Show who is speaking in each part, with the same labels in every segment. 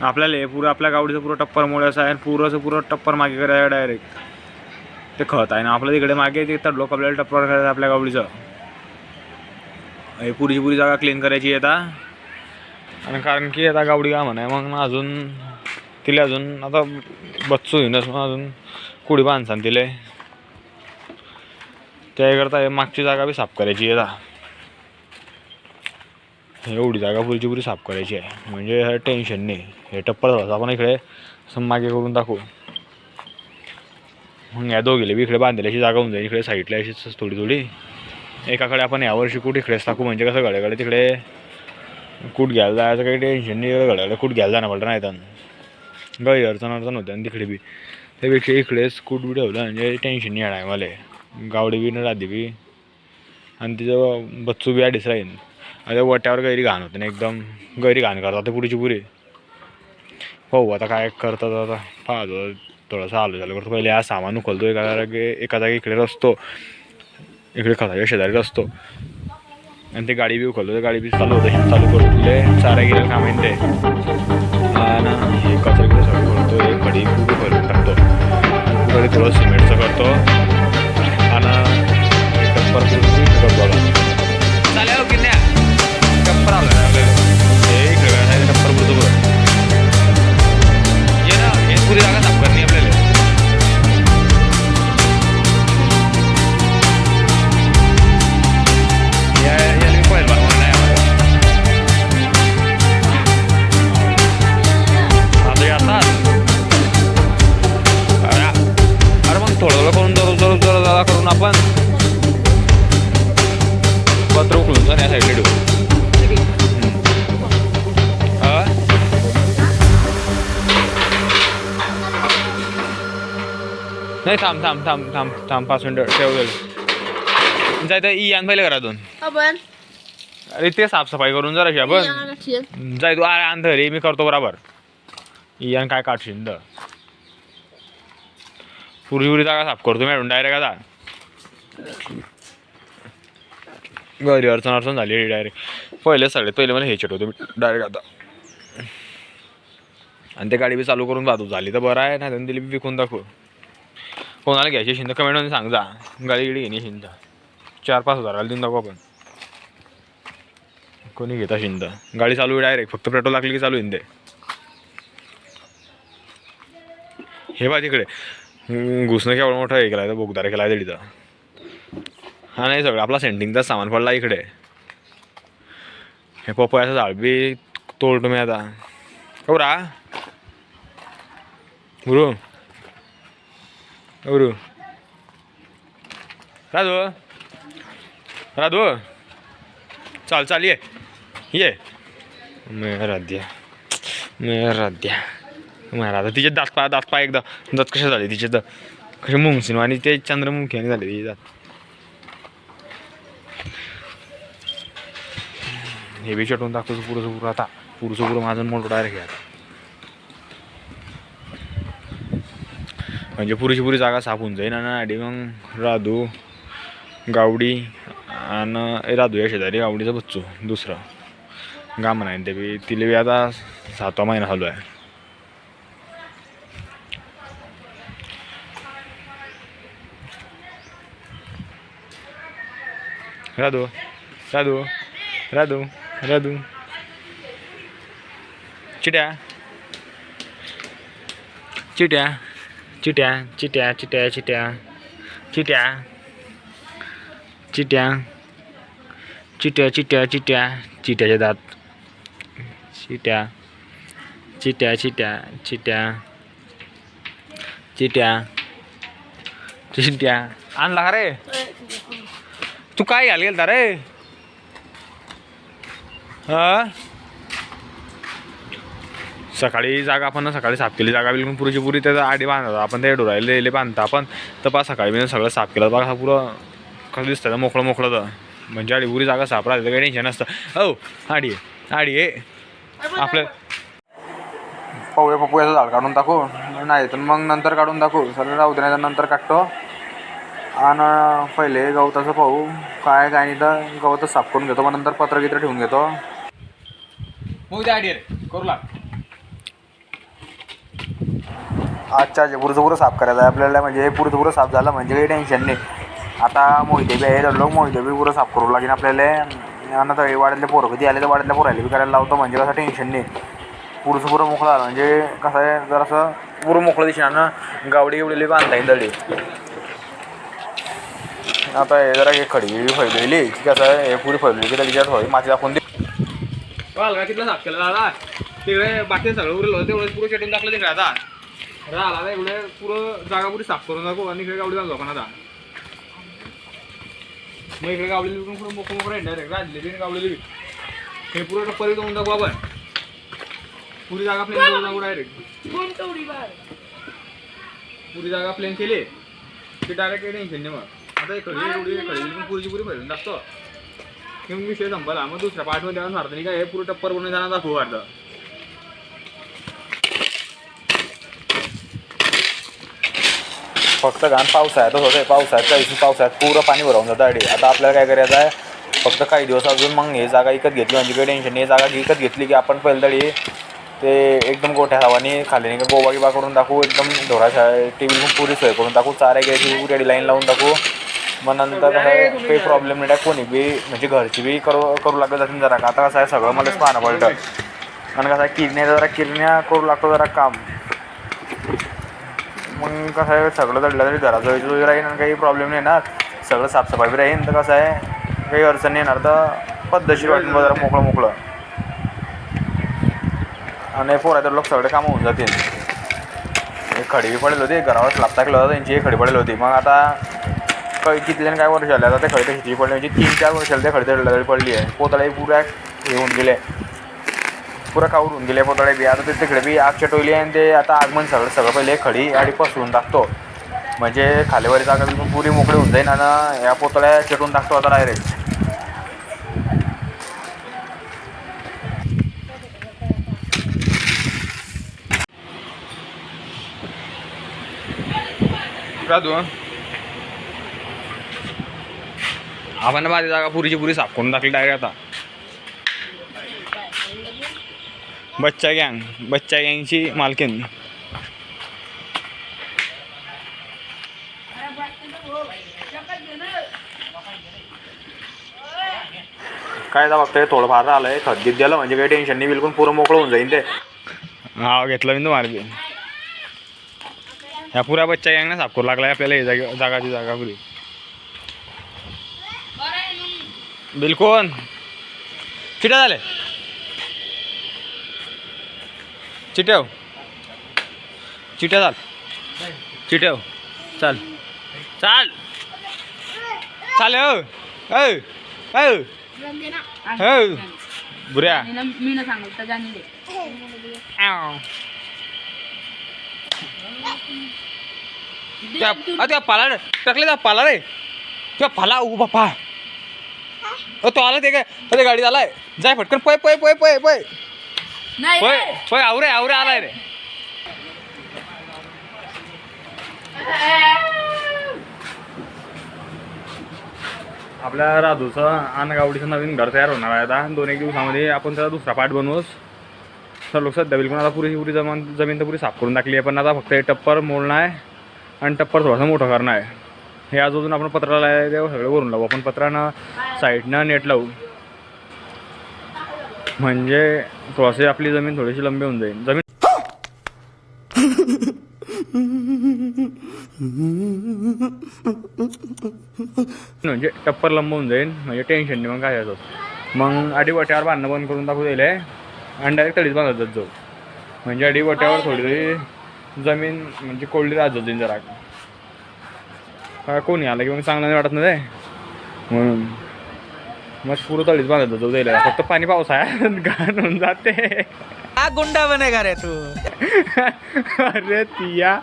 Speaker 1: आपल्याला हे पुरं आपल्या गावडीचं पुरं टप्पर मुळे असं आहे आणि पुराचं पुरं टप्पर मागे करायचं डायरेक्ट ते खत आहे ना आपलं तिकडे मागे ते तर लोक आपल्याला टप्पर करायचं आपल्या गावडीचं. हे पुरीची पुरी जागा क्लीन करायची आहे आता. आणि कारण की आता गावडी का म्हणा मग ना अजून तिला अजून आता बच्चू येईनच मग अजून कुडी बांधसान तिले. त्याकरता हे मागची जागा बी साफ करायची आहे आता. एवढी जागा पुरीची पुरी साफ करायची आहे. म्हणजे टेन्शन नाही. हे टप्पर थोडासा आपण इकडे मागे करून दाखवू. मग या दोघीले बी इकडे बांधलेली अशी जागा होऊन जाईल. इकडे साईडला अशीच थोडी थोडी. एकाकडे आपण यावर्षी कुठे इकडेच टाकू? म्हणजे कसं गड्याकडे तिकडे कूट घ्यायला जायचं काही टेन्शन नाही. गड्याकडे कूट घ्यायला जाणं पडलं नाही तर. गैर अडचण अडचण होते आणि तिकडे बी. त्यापेक्षा इकडेच कूट बी ठेवलं म्हणजे टेन्शन नाही आहे मला. गावडी बी न राधी बी. आणि तिचं बच्चू बी अडीच राहीन. आता वट्यावर गैरी घाण होते ना एकदम. गैरी घाण करतात ते पुरीची पुरी. पाहू आता काय करतात आता? पाहतो. थोडंसं आलो झालं करतो. पहिले हा सामान उखलतो एका जागी एका जागी इकडे रस्तो. इकडे खताच्या शेजारी रस्तो. आणि ते गाडी बी उखलतो गाडी बी चालू होते. चालू करून तुले. चारा गेले काम येईन ते. आणि कचरा करतो एक कडी पुरी भरून टाकतो. कडी थोडं सिमेंटचं करतो. नाही थांब थांब थांब थांब थांब पाच मिनटं ठेव जाय तर ई आण पहिले घरातून
Speaker 2: आपण?
Speaker 1: अरे ते साफसफाई करून जरा आपण जाय तू अरे आण रे मी करतो बरोबर. ई आण काय काढशील तर पुरी पुरी जागा साफ करतो मॅडम डायरेक्ट आता. घरी अडचण अडचण झाली डायरेक्ट पहिले सगळे पहिले मला हे चिटवतो डायरेक्ट आता. आणि ते गाडी बी चालू करून पाहतो झाली तर बरं आहे नाही दिली बी विकून दाखव. कोणाला घ्यायची शिंद? कमेंटमध्ये सांग जा गाडी गिडी घेणे शिंद. चार पाच हजाराला देऊन जाऊ आपण. कोणी घेता शिंद? गाडी चालू आहे डायरेक्ट फक्त पेट्रोल लागली की चालू येईन ते हे बा तिकडे. घुसणं केवळ मोठं हे केलं बोगदार केला आहे तिथं. हा नाही सगळं आपला सेंटिंगचा सामान पडला इकडे. हे पपयाचं झाड बी तोडतो मी आता. कवरा गुरु. गुरु राधू राधू चाल चाल ये ये मेराध्या मेराध्या मेरा तिचे दात पाय दात पाय एकदा दात कसे झाले तिचे दात कसे मुंगसीन आणि ते चंद्रमुखी झाले तिचे दात हे बी चटवून टाकतो पुरंचं पुरं आता पुरचं पुरं माझं मोठं डायरेक्ट घ्या म्हणजे पुरीची पुरी जागा साफ होऊन जाईल आणि मग राधू गावडी आणि राधू या शेजारी गावडीचं बच्चू दुसरं. गाम नाही ते बी तिला बी आता सातवा महिना चालू आहे. Radhu Radhu Radhu Radhu. चिट्या चिट्या Cida, cida, cida, cida. Cida. Cida. Cida, cida, cida. Cida cetat. Cida. Cida, cida, cida. Cida. Cida. An lah re. Tu kaya lihat re. Hah? सकाळी जागा आपण ना सकाळी साफ केली. जागा बिलकुल पुरीची पुरी त्याचा आडी बांधता आपण ते डोरायला ले बांधता आपण. तर पा सकाळी मी सगळं साफ केलं. बघा पुरं कसं दिसतं ना मोकळं मोकळं तर. म्हणजे आडी पुरी जागा साफ राहिली तर काही टेन्शन नसतं. हो आडी आडी ये आपलं पवया पपयाचं झाड काढून टाकू. नाही तर मग नंतर काढून टाकू. सर राहू दे नाही तर नंतर काढतो आणि पहिले गवताचं पाहू. काय काय नाही तर गवत साफ करून घेतो. मग नंतर पत्र गित्र ठेवून घेतो. मग द्या आयडिया रे. करू लाग.
Speaker 3: आजच्या अच्छा पुरचं पुरं साफ करायचं आहे. आपल्याला म्हणजे हे पुरचं पुरं साफ झालं म्हणजे काही टेन्शन नाही. आता मोहिते बी आहे लोक मोहिते बी पुरं साफ करू लागेल आपल्याला. आणि आता वाड्यातले पोरं कधी आले तर वाड्यातल्या पोरायला बी करायला लावतो म्हणजे कसं टेन्शन नाही. पुरचं पुरं मोकळं झालं म्हणजे कसं आहे जरासं पुरं मोकळं दिसणार ना गावडी एवढी बांधता येईल दडी. आता हे जरा एक खडी फैललेली की कसं आहे हे पुरी फैलली की त्याच्यात होईल माती दाखवून दे.
Speaker 1: कितला साफ केला दादा. तिकडे बाकी सगळं उरलं तेवढं पुरं शेटून टाकलं तिकडे आता. राहिला आता एवढे पुरं जागा पुरी साफ करून दाखवू. आणि इकडे गावडी बांधू आपण आता मग इकडे गावडी विकून पुढे मोकळं आहे डायरेक्ट राजले बी गावडी बी. हे पुरं टप्पर जाऊन दाखवू आपण पुरी जागा प्लेन करून दाखवू डायरेक्ट पुरी जागा प्लेन केली की डायरेक्ट टेन्शन नाही मग. आता हे खडी एवढी खडी विकून पुरीची पुरी फैलून टाकतो की मग विषय संपला. मग दुसऱ्या पाठमध्ये जाऊन मारतो नाही काय हे पुरं टप्पर बनवून जाणार दाखवू वाटतं.
Speaker 3: फक्त घाण पावसाळ्यातच होतं पावसाळ्यात काही दिवशी पावसाळ्यात पुरं पाणी भरवून जातं आडी. आता आपल्याला काय करायचं आहे फक्त काही दिवस अजून मग हे जागा विकत घेतली. म्हणजे काही टेन्शन नाही. जागा विकत घेतली की आपण पहिलं तरी ते एकदम गोठ्या हवानी खाली नाही का गोबा गिबा करून टाकू. एकदम ढोराच्या टी पुरी सोय करून टाकू. चारा घ्यायची पुरी लाईन लावून टाकू. मग नंतर कसं आहे काही प्रॉब्लेम नाही. आहे. कोणी बी म्हणजे घरची बी करू करू लागत जातील जरा. आता कसं आहे सगळं मलाच पाहणं पडतं आणि कसं आहे किरण्या जरा किरण्या करू लागतो जरा काम. मग कसं आहे सगळं दडलं तरी घराचं वगैरे राहील आणि काही प्रॉब्लेम नाही येणार सगळं साफसफाई बी राहील तर कसं आहे काही अडचण नाही येणार. तर पद्धतशीर वाटून जरा मोकळं मोकळं. आणि पोरा तर लोक सगळे कामं होऊन जातील. एक खडी बी पडेल होती घरावर स्लाप टाकलं होतं त्यांची एक खडी पडेल होती. मग आता काही कितल्याने काय वर्ष झाले आता ते खडी हिची पडली म्हणजे तीन चार वर्ष झाले ते खडी तरी पडली आहे. पोतळाही पुऱ्या हे होऊन गेले. पुरा कावरून गेले पोतळे बी आता ते तिकडे बी आग चटवली आणि ते आता आगमन सगळं सगळं पहिले खडी आणि पसरून टाकतो. म्हणजे खालीवरी जागा बिलकुल पुरी मोकळी होऊन जाईल आणि या पोतळ्या चटून टाकतो आता डायरेक्ट
Speaker 1: राहतो आपण माझी जागा पुरीची पुरी साफ करून टाकली डायरेक्ट आता. बच्चा गँग बच्चा गँगची मालकीन
Speaker 3: काय जा बघतोय थोडंफार राहिलंय खत गीत दिलं म्हणजे काही टेन्शन नाही बिलकुल पुरं मोकळं होऊन जाईल ते.
Speaker 1: हा घेतलं मी तुम्हाला बी. ह्या पुऱ्या बच्चा गँगने साफ करू लागलाय आपल्याला ही जागा जागाची जागा पुरी. बिलकुल. चिट्या झाले. चिट्याव. चिट्या चाल. चिट्याव. चाल. चाल. चाल हो बुऱ्या.
Speaker 2: मी ना सांगत
Speaker 1: त्या पाला टाकले त्या पाला रे. त्या पाला उ बापा. तो आला ते काय? अ, गाडी आलाय जाय फटकन पय पय पय पय पय.
Speaker 2: नाही
Speaker 1: पय पय आवरे आवरे आलाय रे. आपल्या राजूचं आणि गावडीचं नवीन घर तयार होणार आहे आता. दोन एक दिवसामध्ये आपण त्याचा दुसरा पार्ट बनवूच. तर लोक सध्या बिलकुल आता पुरी पुरी जमान जमीन तर पुरी साफ करून टाकली आहे पण आता फक्त हे टप्पर मोडणं आहे आणि टप्पर थोडासा मोठं करणं आहे. हे आज अजून आपण पत्राला आहे तेव्हा सगळं करून लावू. आपण पत्रानं साईडनं नेट लावू. म्हणजे थोडीशी आपली जमीन थोडीशी लंबी होऊन जाईल. जमीन म्हणजे टप्पर लंब होऊन जाईल. म्हणजे टेन्शन नाही मग काय याचं मग अडीवाट्यावर बांधणं बंद करून टाकू दिले आणि डायरेक्ट तडीच बांधत जात जाऊ. म्हणजे अडीवाट्यावर थोडी तरी जमीन म्हणजे कोल्डी राहत जाईल जरा. कोणी आलं की मग चांगलं नाही वाटत ना ते? म्हणून. मग पुरं तळीच बांधत जाऊ द्यायला फक्त पाणी पावसाळ्यात घाण होऊन जाते.
Speaker 4: हा गुंडा बनेगा रे तू?
Speaker 1: अरे तिया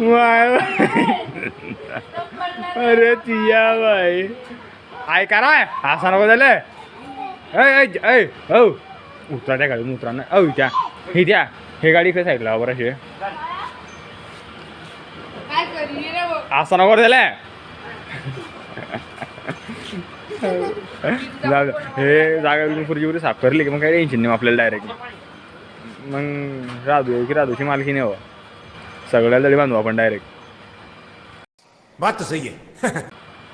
Speaker 1: वाय अरे तिया बाई ऐका ना असा नको झालं. ऐ ऐ औ. उतरा त्या गाडीतून उतरा ना. औ त्या हे द्या हे गाडी काय साईडला बरं
Speaker 2: वो?
Speaker 1: असं नको झालं. जागा हे जागा बिलकुल पुरची पुरी साफ करली की मग काही टेन्शन नाही आपल्याला डायरेक्ट मग राधू आहे की राधूची मालकी नाही हो. सगळ्याला तरी बांधू आपण डायरेक्ट
Speaker 5: बात सही है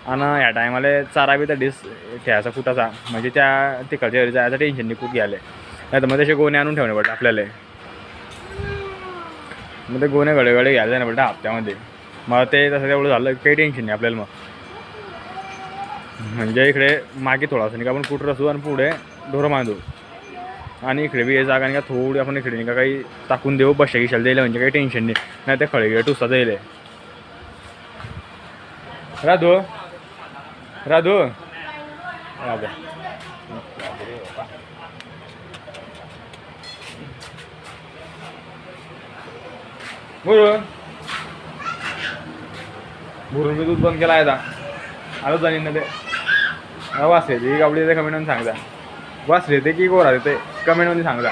Speaker 1: आणि ह्या टायमाला चारा बी तर डिस ठेवायचा कुटाचा म्हणजे त्या तिकडच्या घरी जायचं टेन्शन नाही खूप घ्यायला नाही तर मग तसे गोणे आणून ठेवणे पडतं आपल्याला. मग ते गोणे घडे घडे घ्यायला जाणं पडतं हप्त्यामध्ये. मग ते तसं तेवढं झालं काही टेन्शन नाही आपल्याला मग. म्हणजे इकडे मागे थोडासा नाही का आपण कुठं असू आणि पुढे ढोरं बांधू. आणि इकडे बी हे जागा नाही का थोडी आपण इकडे नाही का काही टाकून देऊ बशा गिशाला द्यायला म्हणजे काही टेन्शन नाही. नाही ते खळे टुसा जाईल राधू. राधू. राधू. बरोबर भरून मी दूध बंद केला आहे आता. आलो जाणीन ना ते. वास ते गावडी येते कमेंटमध्ये सांगता. वाचले ते की गोरा ते कमेंटमध्ये सांगता.